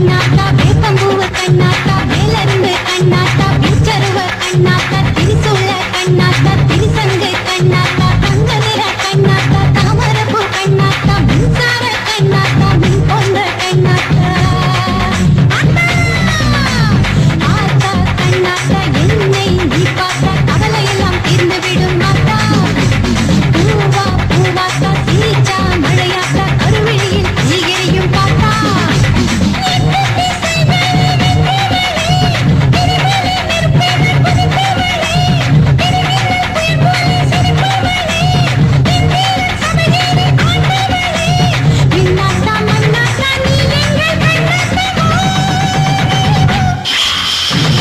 கண்ணாத்தா வேப்பம்பூவ கண்ணாத்தா வேலருந்த